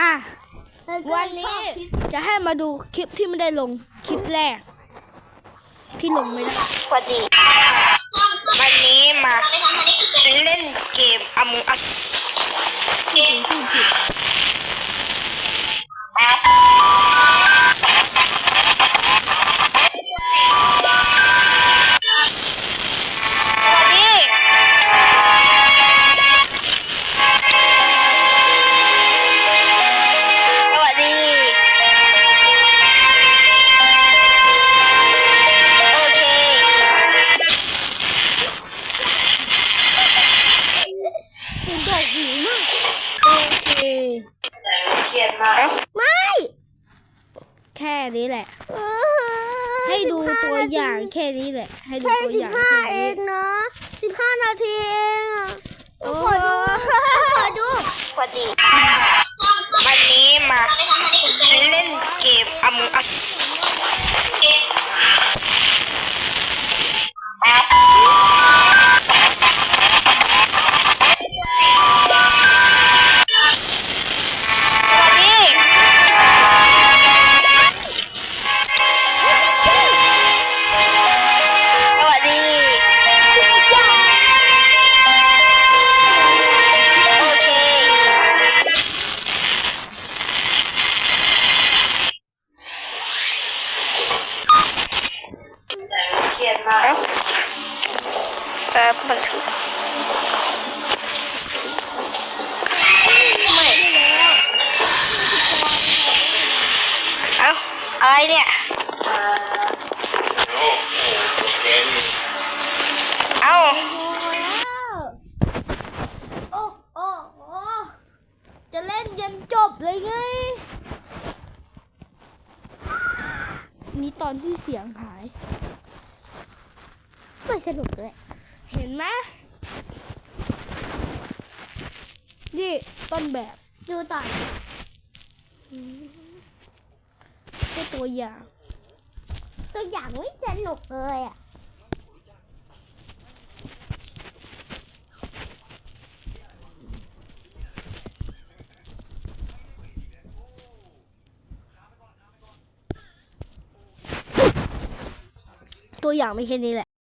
อะแล้วก็วันนี้ชอบคลิปจะให้มาดูคลิปที่ไม่ได้ลงคลิปแรก ที่ลงไม่ได้สวัสดีวันนี้มาเล่นเกม Among Us ที่ ยนมาไม่ แค่นี้แหละเออให้ดู15ตัวนาทีอย่างแค่นี้แหละ ให้ดูแค่ตัวสิอบย่างห้าแค่เอนี้งนะสิบห้านาทีเองอะโอ้ขอดูขอดูสวัสดีวันนี้มาเล่นเกม Among Us เขียนมาแต่บันทึกไม่เอ้าอะไรเนี่ย เอ้า โอ้โอ้โอ้จะเล่นยันจบเลยไง นี่ตอนที่เสียงหาย ไม่สนุกเลย เห็นไหมนี่ต้นแบบดูต่อแค่ตัวอย่าง ตัวอย่างไม่สนุกเลยอะ ตัวอย่างไม่แค่นี้แหละ